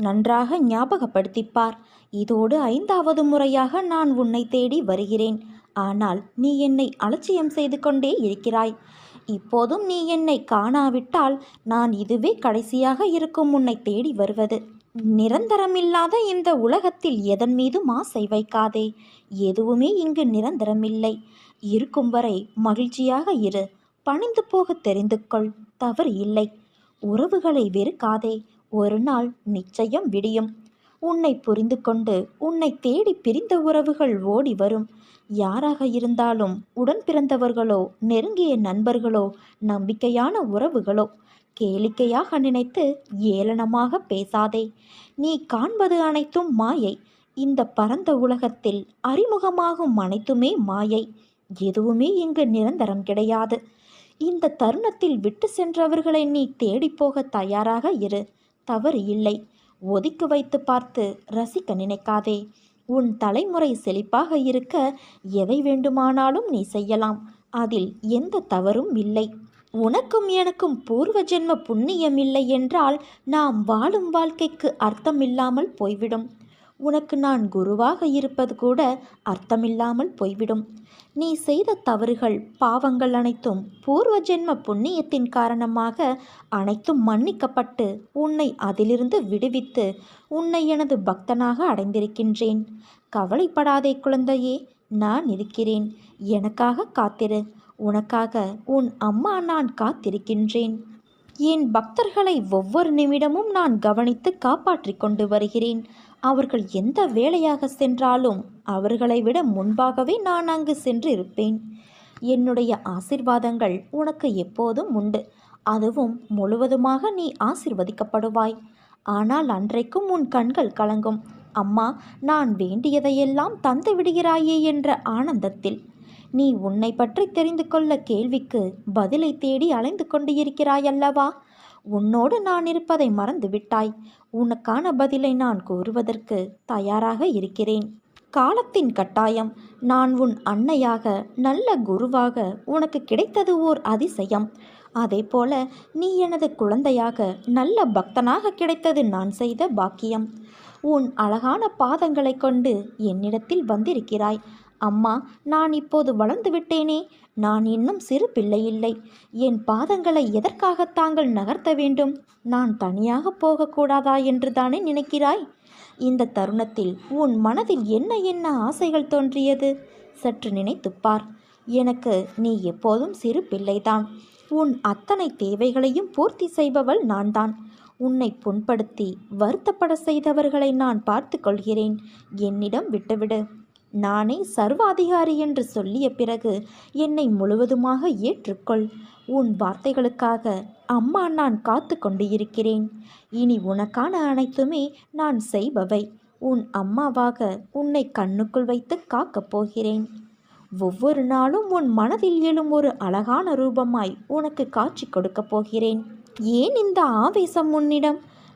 நன்றாக ஞாபகப்படுத்திப்பார். இதோடு ஐந்தாவது முறையாக நான் உன்னை தேடி வருகிறேன். ஆனால் நீ என்னை அலட்சியம் செய்து கொண்டே இருக்கிறாய். இப்போதும் நீ என்னை காணாவிட்டால் நான் இதுவே கடைசியாக இருக்கும் உன்னை தேடி வருவது. நிரந்தரமில்லாத இந்த உலகத்தில் எதன் மீதும் ஆசை வைக்காதே. எதுவுமே இங்கு நிரந்தரமில்லை. இருக்கும் வரை மகிழ்ச்சியாக இரு. பணிந்து போக தெரிந்து கொள். தவறு இல்லை. உறவுகளை வெறுக்காதே. ஒரு நாள் நிச்சயம் விடியும். உன்னை புரிந்து கொண்டு உன்னை தேடி பிரிந்த உறவுகள் ஓடி வரும். யாராக இருந்தாலும் உடன் பிறந்தவர்களோ நெருங்கிய நண்பர்களோ நம்பிக்கையான உறவுகளோ கேளிக்கையாக நினைத்து ஏளனமாக பேசாதே. நீ காண்பது அனைத்தும் மாயை. இந்த பரந்த உலகத்தில் அறிமுகமாகும் அனைத்துமே மாயை. எதுவுமே இங்கு நிரந்தரம் கிடையாது. இந்த தருணத்தில் விட்டு சென்றவர்களை நீ தேடிப்போக தயாராக இரு. தவறு இல்லை. ஒதுக்கி வைத்து பார்த்து ரசிக்க நினைக்காதே. உன் தலைமுறை செழிப்பாக இருக்க எதை வேண்டுமானாலும் நீ செய்யலாம். அதில் எந்த தவறும் இல்லை. உனக்கும் எனக்கும் பூர்வ ஜென்ம புண்ணியம் இல்லை என்றால் நாம் வாழும் வாழ்க்கைக்கு அர்த்தமில்லாமல் போய்விடும். உனக்கு நான் குருவாக இருப்பது கூட அர்த்தமில்லாமல் போய்விடும். நீ செய்த தவறுகள் பாவங்கள் அனைத்தும் பூர்வ ஜென்ம புண்ணியத்தின் காரணமாக அனைத்தும் மன்னிக்கப்பட்டு உன்னை அதிலிருந்து விடுவித்து உன்னை எனது பக்தனாக அடைந்திருக்கின்றேன். கவலைப்படாதே குழந்தையே நான் இருக்கிறேன். எனக்காக காத்திரு. உனக்காக உன் அம்மா நான் காத்திருக்கின்றேன். என் பக்தர்களை ஒவ்வொரு நிமிடமும் நான் கவனித்து காப்பாற்றிக் கொண்டு வருகிறேன். அவர்கள் எந்த வேலையாக சென்றாலும் அவர்களை விட முன்பாகவே நான் அங்கு சென்று இருப்பேன் என்னுடைய ஆசிர்வாதங்கள் உனக்கு எப்போதும் உண்டு. அதுவும் முழுவதுமாக நீ ஆசிர்வதிக்கப்படுவாய். ஆனால் அன்றைக்கும் உன் கண்கள் கலங்கும். அம்மா நான் வேண்டியதையெல்லாம் தந்து விடுகிறாயே என்ற ஆனந்தத்தில். நீ உன்னை பற்றி தெரிந்து கொள்ள கேள்விக்கு பதிலை தேடி அலைந்து கொண்டு இருக்கிறாயல்லவா உன்னோடு நான் இருப்பதை மறந்து விட்டாய் உனக்கான பதிலை நான் கூறுவதற்கு தயாராக இருக்கிறேன். காலத்தின் கட்டாயம். நான் உன் அன்னையாக நல்ல குருவாக உனக்கு கிடைத்தது ஓர் அதிசயம். அதே போல நீ எனது குழந்தையாக நல்ல பக்தனாக கிடைத்தது நான் செய்த பாக்கியம். உன் அழகான பாதங்களை கொண்டு என்னிடத்தில் வந்திருக்கிறாய். அம்மா நான் இப்போது வளர்ந்து விட்டேனே நான் இன்னும் சிறு பிள்ளையில்லை. என் பாதங்களை எதற்காக தாங்கள் நகர்த்த வேண்டும்? நான் தனியாக போகக்கூடாதா என்று தானே நினைக்கிறாய்? இந்த தருணத்தில் உன் மனதில் என்ன என்ன ஆசைகள் தோன்றியது? சற்று நினைத்துப்பார் எனக்கு நீ எப்போதும் சிறு பிள்ளைதான். உன் அத்தனை தேவைகளையும் பூர்த்தி செய்பவள் நான்தான். உன்னை புண்படுத்தி வருத்தப்பட செய்தவர்களை நான் பார்த்து கொள்கிறேன். என்னிடம் விட்டுவிடு. நானே சர்வாதிகாரி என்று சொல்லிய பிறகு என்னை முழுவதுமாக ஏற்றுக்கொள். உன் வார்த்தைகளுக்காக அம்மா நான் காத்து கொண்டு இருக்கிறேன் இனி உனக்கான அனைத்துமே நான் செய்பவை. உன் அம்மாவாக உன்னை கண்ணுக்குள் வைத்து காக்கப் போகிறேன். ஒவ்வொரு நாளும் உன் மனதில் எழும் ஒரு அழகான ரூபமாய் உனக்கு காட்சி கொடுக்கப் போகிறேன். ஏன் இந்த ஆவேசம் உன்னிடம்?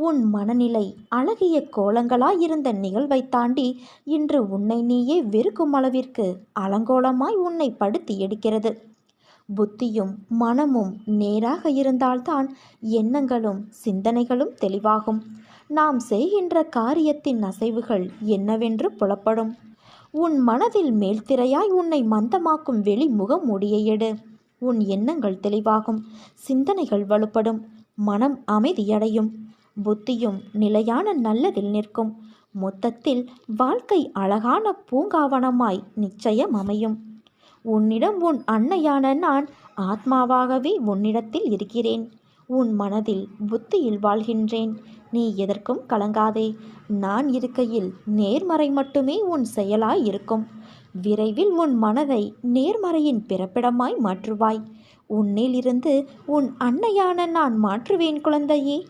உன் மனநிலை அழகிய கோலங்களாயிருந்த நிகழ்வை தாண்டி இன்று உன்னை நீயே வெறுக்கும் அளவிற்கு அலங்கோலமாய் உன்னை படுத்தி எடுக்கிறது. புத்தியும் மனமும் நேராக இருந்தால்தான் எண்ணங்களும் சிந்தனைகளும் தெளிவாகும். நாம் செய்கின்ற காரியத்தின் அசைவுகள் என்னவென்று புலப்படும். உன் மனதில் மேல்திரையாய் உன்னை மந்தமாக்கும் வெளி முகமூடியை எடு. உன் எண்ணங்கள் தெளிவாகும். சிந்தனைகள் வலுப்படும். மனம் அமைதியடையும். புத்தியும் நிலையான நல்லதில் நிற்கும். மொத்தத்தில் வாழ்க்கை அழகான பூங்காவனமாய் நிச்சயம் அமையும். உன்னிடம் உன் அன்னையான நான் ஆத்மாவாகவே உன்னிடத்தில் இருக்கிறேன். உன் மனதில் புத்தியில் வாழ்கின்றேன். நீ எதற்கும் கலங்காதே. நான் இருக்கையில் நேர்மறை மட்டுமே உன் செயலாய் இருக்கும். விரைவில் உன் மனதை நேர்மறையின் பிறப்பிடமாய் மாற்றுவாய். உன்னிலிருந்து உன் அன்னையான நான் மாற்றுவேன் குழந்தையே.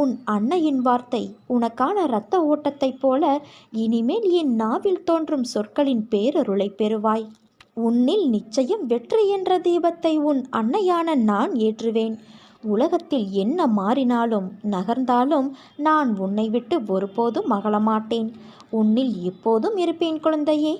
உன் அன்னையின் வார்த்தை உனக்கான இரத்த ஓட்டத்தைப் போல இனிமேல் என் நாவில் தோன்றும் சொற்களின் பேரருளை பெறுவாய். உன்னில் நிச்சயம் வெற்றி என்ற தீபத்தை உன் அன்னையான நான் ஏற்றுவேன். உலகத்தில் என்ன மாறினாலும் நகர்ந்தாலும் நான் உன்னை விட்டு ஒருபோதும் மகளமாட்டேன் உன்னில் எப்போதும் இருப்பேன் குழந்தையே.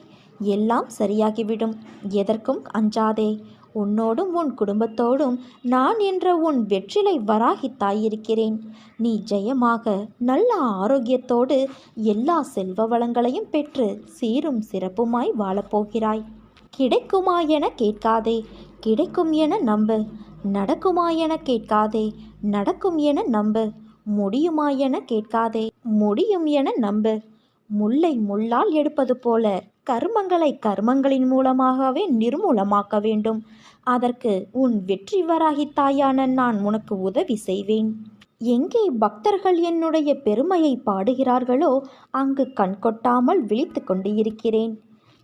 எல்லாம் சரியாகிவிடும். எதற்கும் அஞ்சாதே. உன்னோடும் உன் குடும்பத்தோடும் நான் என்ற உன் வெற்றிலை வராகி தாயிருக்கிறேன் நீ ஜெயமாக நல்ல ஆரோக்கியத்தோடு எல்லா செல்வ வளங்களையும் பெற்று சீரும் சிறப்புமாய் வாழப்போகிறாய். கிடைக்குமா என கேட்காதே கிடைக்கும் என நம்பு. நடக்குமா என கேட்காதே நடக்கும் என நம்பு. முடியுமா என கேட்காதே முடியும் என நம்பு. முல்லை முள்ளால் எடுப்பது போல கர்மங்களை கர்மங்களின் மூலமாகவே நிர்மூலமாக்க வேண்டும். அதற்கு உன் வெற்றி வராகி தாயான நான் உனக்கு உதவி செய்வேன். எங்கே பக்தர்கள் என்னுடைய பெருமையை பாடுகிறார்களோ அங்கு கண்கொட்டாமல் விழித்து கொண்டு இருக்கிறேன்.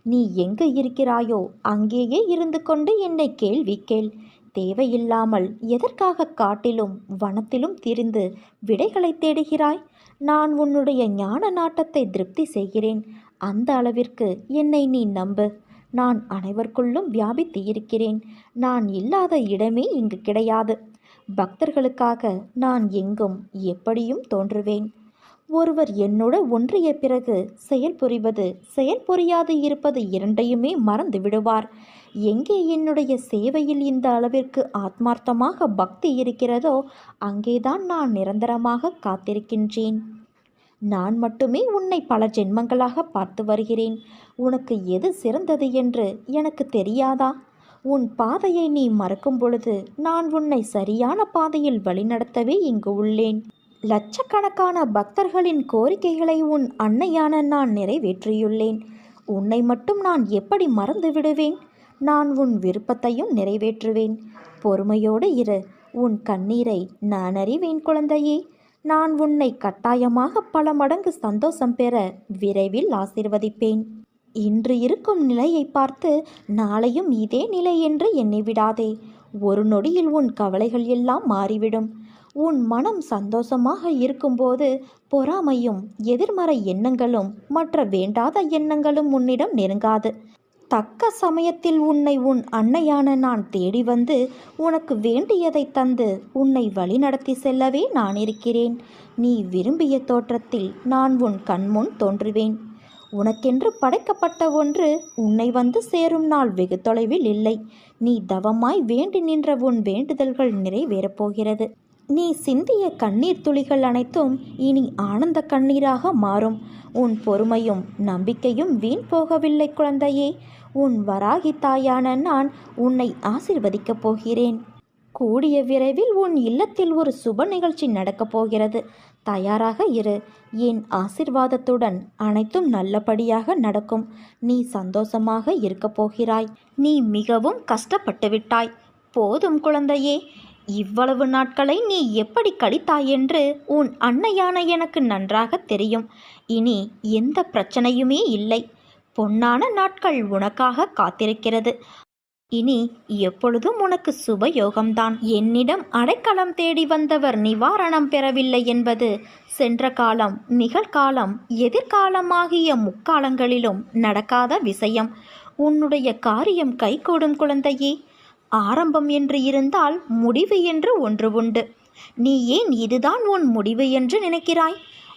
நீ எங்கு இருக்கிறாயோ அங்கேயே இருந்து கொண்டு என்னை கேள்வி கேள். தேவையில்லாமல் எதற்காக காட்டிலும் வனத்திலும் திரிந்து விடைகளை தேடுகிறாய்? நான் உன்னுடைய ஞான நாட்டத்தை திருப்தி செய்கிறேன். அந்த அளவிற்கு என்னை நீ நம்பு. நான் அனைவருக்குள்ளும் வியாபித்து இருக்கிறேன். நான் இல்லாத இடமே இங்கு கிடையாது. பக்தர்களுக்காக நான் எங்கும் எப்படியும் தோன்றுவேன். ஒருவர் என்னோட ஒன்றிய பிறகு செயல் புரிவது செயல் புரியாது இருப்பது இரண்டையுமே மறந்து விடுவார். எங்கே என்னுடைய சேவையில் இந்த அளவிற்கு ஆத்மார்த்தமாக பக்தி இருக்கிறதோ அங்கேதான் நான் நிரந்தரமாக காத்திருக்கின்றேன். நான் மட்டுமே உன்னை பல ஜென்மங்களாக பார்த்து வருகிறேன். உனக்கு எது சிறந்தது என்று எனக்கு தெரியாதா? உன் பாதையை நீ மறக்கும் பொழுது நான் உன்னை சரியான பாதையில் வழிநடத்தவே இங்கு உள்ளேன். லட்சக்கணக்கான பக்தர்களின் கோரிக்கைகளை உன் அன்னையான நான் நிறைவேற்றியுள்ளேன். உன்னை மட்டும் நான் எப்படி மறந்து விடுவேன்? நான் உன் விருப்பத்தையும் நிறைவேற்றுவேன். பொறுமையோடு இரு. உன் கண்ணீரை நான் அறிவேன் குழந்தையே. நான் உன்னை கட்டாயமாக பல மடங்கு சந்தோஷம் பெற விரைவில் ஆசிர்வதிப்பேன். இன்று இருக்கும் நிலையை பார்த்து நாளையும் இதே நிலை என்று எண்ணி விடாதே. ஒரு நொடியில் உன் கவலைகள் எல்லாம் மாறிவிடும். உன் மனம் சந்தோஷமாக இருக்கும்போது பொறாமையும் எதிர்மறை எண்ணங்களும் மற்ற வேண்டாத எண்ணங்களும் உன்னிடம் நெருங்காது. தக்க சமயத்தில் உன்னை உன் அன்னையான நான் தேடி வந்து உனக்கு வேண்டியதை தந்து உன்னை வழிநடத்தி செல்லவே நான் இருக்கிறேன். நீ விரும்பிய தோற்றத்தில் நான் உன் கண்முன் தோன்றுவேன். உனக்கென்று படைக்கப்பட்ட ஒன்று உன்னை வந்து சேரும் நாள் வெகு தொலைவில் இல்லை. நீ தவமாய் வேண்டி நின்ற உன் வேண்டுதல்கள் நிறைவேறப்போகிறது நீ சிந்திய கண்ணீர் துளிகள் அனைத்தும் இனி ஆனந்த கண்ணீராக மாறும். உன் பொறுமையும் நம்பிக்கையும் வீண் போகவில்லை குழந்தையே. உன் வராகி தாயான நான் உன்னை ஆசிர்வதிக்கப் போகிறேன். கூடிய விரைவில் உன் இல்லத்தில் ஒரு சுப நிகழ்ச்சி நடக்கப் போகிறது. தயாராக இரு. என் ஆசிர்வாதத்துடன் அனைத்தும் நல்லபடியாக நடக்கும். நீ சந்தோஷமாக இருக்கப் போகிறாய். நீ மிகவும் கஷ்டப்பட்டு விட்டாய் போதும் குழந்தையே. இவ்வளவு நாட்களை நீ எப்படி கழித்தாய் என்று உன் அன்னையான எனக்கு நன்றாக தெரியும். இனி எந்த பிரச்சனையுமே இல்லை. பொன்னான நாட்கள் உனக்காக காத்திருக்கிறது. இனி எப்பொழுதும் உனக்கு சுபயோகம்தான். என்னிடம் அடைக்கலம் தேடி வந்தவர் நிவாரணம் பெறவில்லை என்பது சென்ற காலம் நிகழ்காலம் எதிர்காலம் ஆகிய முக்காலங்களிலும் நடக்காத விஷயம். உன்னுடைய காரியம் கைகூடும் குழந்தையே. ஆரம்பம் என்று இருந்தால் முடிவு என்று ஒன்று உண்டு. நீ ஏன் இதுதான் உன் முடிவு என்று நினைக்கிறாய்?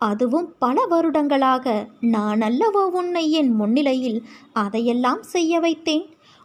அதுவும் பல வருடங்களாக நான் அல்லவோ உன்னை என் முன்னிலையில் அதையெல்லாம் செய்ய வைத்தேன்.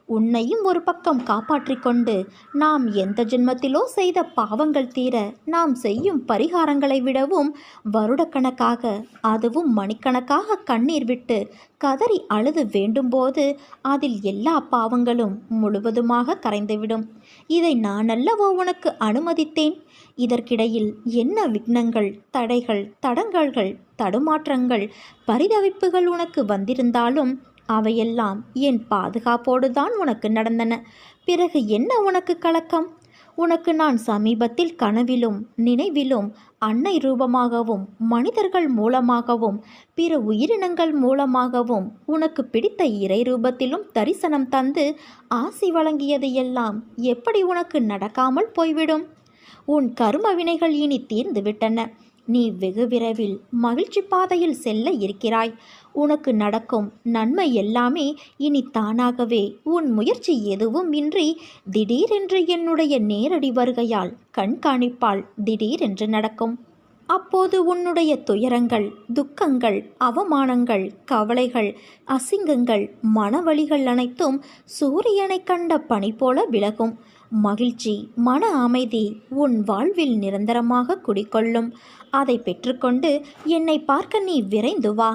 உன்னையும் ஒரு பக்கம் காப்பாற்றிக் கொண்டு நாம் எந்த ஜென்மத்திலோ செய்த பாவங்கள் தீர நாம் செய்யும் பரிகாரங்களை விடவும் வருடக்கணக்காக அதுவும் மணிக்கணக்காக கண்ணீர் விட்டு கதறி அழுது வேண்டும்போது அதில் எல்லா பாவங்களும் முழுவதுமாக கரைந்துவிடும். இதை நான் அல்லவோ உனக்கு அனுமதித்தேன். இதற்கிடையில் என்ன விக்னங்கள் தடைகள் தடங்கல்கள் தடுமாற்றங்கள் பரிதவிப்புகள் உனக்கு வந்திருந்தாலும் அவையெல்லாம் என் பாதுகாப்போடு தான் உனக்கு நடந்தன. பிறகு என்ன உனக்கு கலக்கம்? உனக்கு நான் சமீபத்தில் கனவிலும் நினைவிலும் அன்னை ரூபமாகவும் மனிதர்கள் மூலமாகவும் பிற உயிரினங்கள் மூலமாகவும் உனக்கு பிடித்த இறை ரூபத்திலும் தரிசனம் தந்து ஆசி வழங்கியது எல்லாம் எப்படி உனக்கு நடக்காமல் போய்விடும்? உன் கரும வினைகள் இனி தீர்ந்து விட்டன. நீ வெகு விரைவில் மகிழ்ச்சி பாதையில் செல்ல இருக்கிறாய். உனக்கு நடக்கும் நன்மை எல்லாமே இனி தானாகவே உன் முயற்சி எதுவும் இன்றி திடீரென்று என்னுடைய நேரடி வருகையால் கண்காணிப்பால் திடீரென்று நடக்கும். அப்போது உன்னுடைய துயரங்கள் துக்கங்கள் அவமானங்கள் கவலைகள் அசிங்கங்கள் மனவழிகள் அனைத்தும் சூரியனை கண்ட பனி போல விலகும். மகிழ்ச்சி மன அமைதி உன் வாழ்வில் நிரந்தரமாக குடிக்கொள்ளும் அதை பெற்றுக்கொண்டு என்னை பார்க்க நீ விரைந்து வா.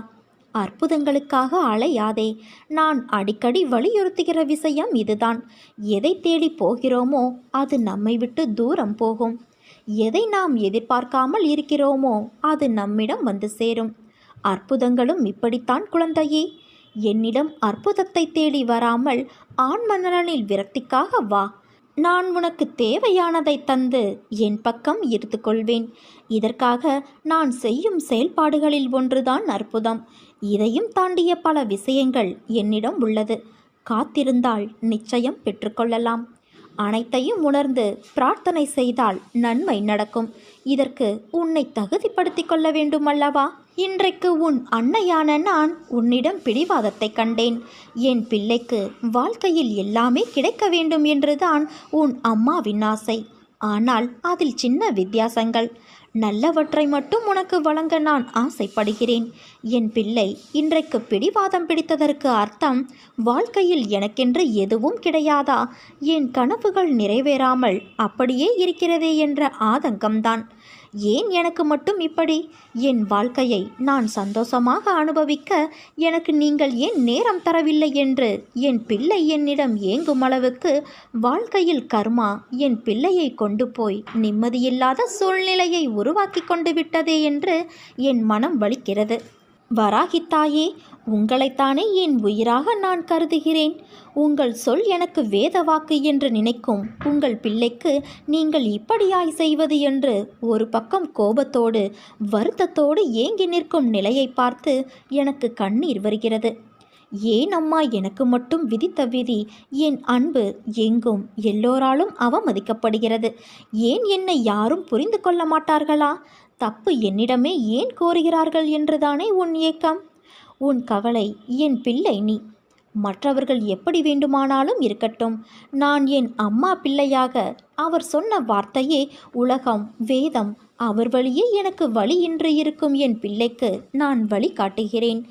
அற்புதங்களுக்காக அலையாதே. நான் அடிக்கடி வலியுறுத்துகிற விஷயம் இதுதான். எதை தேடி போகிறோமோ அது நம்மை விட்டு தூரம் போகும். எதை நாம் எதிர்பார்க்காமல் இருக்கிறோமோ அது நம்மிடம் வந்து சேரும். அற்புதங்களும் இப்படித்தான் குழந்தையே. என்னிடம் அற்புதத்தை தேடி வராமல் ஆண்மனனில் விரக்திக்காக வா. நான் உனக்கு தேவையானதை தந்து என் பக்கம் ஈர்த்து கொள்வேன். இதற்காக நான் செய்யும் செயல்பாடுகளில் ஒன்றுதான் அற்புதம். இதையும் தாண்டிய பல விஷயங்கள் என்னிடம் உள்ளது. காத்திருந்தால் நிச்சயம் பெற்றுக்கொள்ளலாம். அனைத்தையும் உணர்ந்து பிரார்த்தனை செய்தால் நன்மை நடக்கும். இதற்கு உன்னை தகுதிப்படுத்திக் கொள்ள வேண்டும் அல்லவா இன்றைக்கு உன் அன்னையான நான் உன்னிடம் பிடிவாதத்தை கண்டேன். என் பிள்ளைக்கு வாழ்க்கையில் எல்லாமே கிடைக்க வேண்டும் என்றுதான் உன் அம்மாவின் ஆசை. ஆனால் அதில் சின்ன வித்தியாசங்கள். நல்லவற்றை மட்டும் உனக்கு வழங்க நான் ஆசைப்படுகிறேன். என் பிள்ளை இன்றைக்கு பிடிவாதம் பிடித்ததற்கு அர்த்தம் வாழ்க்கையில் எனக்கென்று எதுவும் கிடையாதா? என் கனவுகள் நிறைவேறாமல் அப்படியே இருக்கிறதே என்ற ஆதங்கம்தான். ஏன் எனக்கு மட்டும் இப்படி? என் வாழ்க்கையை நான் சந்தோஷமாக அனுபவிக்க எனக்கு நீங்கள் ஏன் நேரம் தரவில்லை என்று? என் பிள்ளை என்னிடம் ஏங்கும் அளவுக்கு வாழ்க்கையில் கர்மா என் பிள்ளையை கொண்டு போய் நிம்மதியில்லாத சூழ்நிலையை உருவாக்கி கொண்டு விட்டதே என்று என் மனம் வலிக்கிறது. வராகித்தாயே உங்களைத்தானே என் உயிராக நான் கருதுகிறேன். உங்கள் சொல் எனக்கு வேத வாக்கு என்று நினைக்கும். உங்கள் பிள்ளைக்கு நீங்கள் இப்படியாய் செய்வது என்று ஒரு பக்கம் கோபத்தோடு வருத்தத்தோடு ஏங்கி நிற்கும் நிலையை பார்த்து எனக்கு கண்ணீர் வருகிறது. ஏன் அம்மா எனக்கு மட்டும் விதித்த விதி? என் அன்பு எங்கும் எல்லோராலும் அவமதிக்கப்படுகிறது. ஏன் என்னை யாரும் புரிந்து கொள்ள மாட்டார்களா? தப்பு என்னிடமே ஏன் கோருகிறார்கள் என்றுதானே உன் ஏக்கம்? உன் கவலை என் பிள்ளை நீ. மற்றவர்கள் எப்படி வேண்டுமானாலும் இருக்கட்டும். நான் என் அம்மா பிள்ளையாக அவர் சொன்ன வார்த்தையே உலகம் வேதம் அவர் வழியே எனக்கு வழி இன்று இருக்கும் என் பிள்ளைக்கு நான் வழி காட்டுகிறேன்.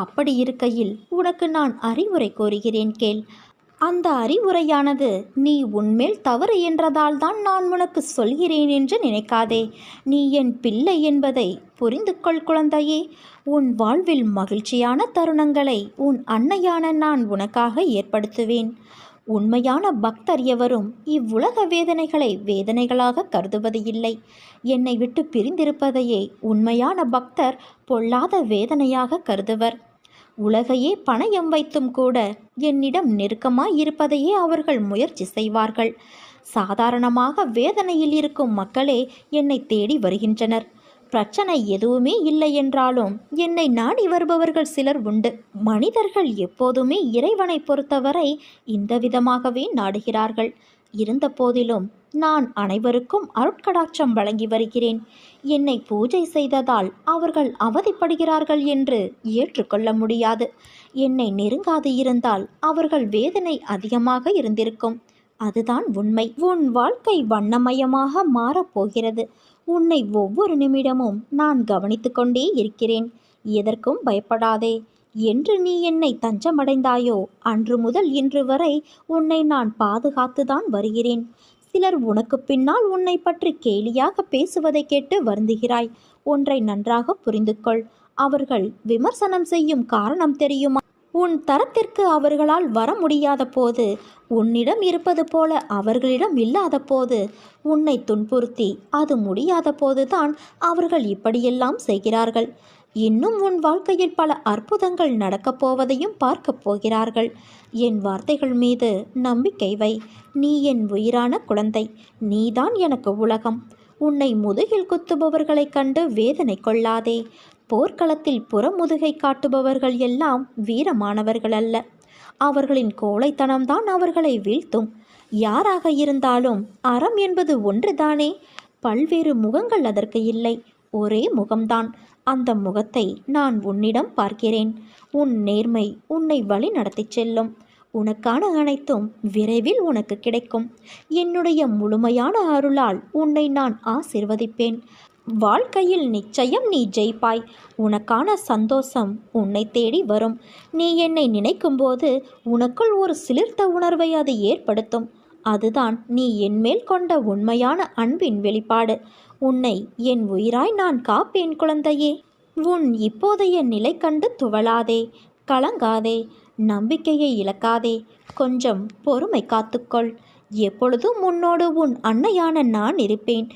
அப்படி இருக்கையில் உனக்கு நான் அறிவுரை கோருகிறேன் கேள். அந்த அறிவுரையானது நீ உன்மேல் தவறு என்றதால் தான் நான் உனக்கு சொல்கிறேன் என்று நினைக்காதே. நீ என் பிள்ளை என்பதை புரிந்து கொள் குழந்தையே. உன் வாழ்வில் மகிழ்ச்சியான தருணங்களை உன் அன்னையான நான் உனக்காக ஏற்படுத்துவேன். உண்மையான பக்தர் எவரும் இவ்வுலக வேதனைகளை வேதனைகளாக கருதுவது இல்லை. என்னை விட்டு பிரிந்திருப்பதையே உண்மையான பக்தர் பொல்லாத வேதனையாக கருதுவர். உலகையே பணயம் வைத்தும் கூட என்னிடம் நெருக்கமாய் இருப்பதையே அவர்கள் முயற்சி செய்வார்கள். சாதாரணமாக வேதனையில் இருக்கும் மக்களே என்னை தேடி வருகின்றனர். பிரச்சனை எதுவுமே இல்லை என்றாலும் என்னை நாடி வருபவர்கள் சிலர் உண்டு. மனிதர்கள் எப்போதுமே இறைவனை பொறுத்தவரை இந்த விதமாகவே நாடுகிறார்கள். இருந்த போதிலும் நான் அனைவருக்கும் அருட்கடாட்சம் வழங்கி வருகிறேன். என்னை பூஜை செய்ததால் அவர்கள் அவதிப்படுகிறார்கள் என்று ஏற்றுக்கொள்ள முடியாது. என்னை நெருங்காது இருந்தால் அவர்கள் வேதனை அதிகமாக இருந்திருக்கும். அதுதான் உண்மை. உன் வாழ்க்கை வண்ணமயமாக மாறப்போகிறது. உன்னை ஒவ்வொரு நிமிடமும் நான் கவனித்து கொண்டே இருக்கிறேன். எதற்கும் பயப்படாதே. என்று நீ என்னை தஞ்சமடைந்தாயோ? அன்று முதல் இன்று வரை உன்னை நான் பாதுகாத்துதான் வருகிறேன். சிலர் உனக்கு பின்னால் உன்னை பற்றி கேலியாக பேசுவதை கேட்டு வருந்துகிறாய். ஒன்றை நன்றாக புரிந்து கொள் அவர்கள் விமர்சனம் செய்யும் காரணம் தெரியுமா? உன் தரத்திற்கு அவர்களால் வர முடியாத போது உன்னிடம் இருப்பது போல அவர்களிடம் இல்லாத போது உன்னை துன்புறுத்தி அது முடியாத போதுதான் அவர்கள் இப்படியெல்லாம் செய்கிறார்கள். இன்னும் உன் வாழ்க்கையில் பல அற்புதங்கள் நடக்கப் போவதையும் பார்க்கப் போகிறார்கள். என் வார்த்தைகள் மீது நம்பிக்கை வை. நீ என் உயிரான குழந்தை. நீதான் எனக்கு உலகம். உன்னை முதுகில் குத்துபவர்களைக் கண்டு வேதனை கொள்ளாதே. போர்க்களத்தில் புறமுதுகை காட்டுபவர்கள் எல்லாம் வீரமானவர்கள் அல்ல. அவர்களின் கோழைத்தனம்தான் அவர்களை வீழ்த்தும். யாராக இருந்தாலும் அறம் என்பது ஒன்றுதானே. பல்வேறு முகங்கள் அதற்கு இல்லை. ஒரே முகம்தான். அந்த முகத்தை நான் உன்னிடம் பார்க்கிறேன். உன் நேர்மை உன்னை வழி நடத்திச் செல்லும். உனக்கான அனைத்தும் விரைவில் உனக்கு கிடைக்கும். என்னுடைய முழுமையான அருளால் உன்னை நான் ஆசிர்வதிப்பேன். வாழ்க்கையில் நிச்சயம் நீ ஜெயிப்பாய். உனக்கான சந்தோஷம் உன்னை தேடி வரும். நீ என்னை நினைக்கும்போது உனக்குள் ஒரு சிலிர்த்த உணர்வை அது ஏற்படுத்தும். அதுதான் நீ என்மேல் கொண்ட உண்மையான அன்பின் வெளிப்பாடு. உன்னை என் உயிராய் நான் காப்பேன் குழந்தையே. உன் இப்போதைய நிலை கண்டு துவளாதே. கலங்காதே. நம்பிக்கையை இழக்காதே. கொஞ்சம் பொறுமை காத்துக்கொள். எப்பொழுதும் உன்னோடு உன் அன்னையான நான் இருப்பேன்.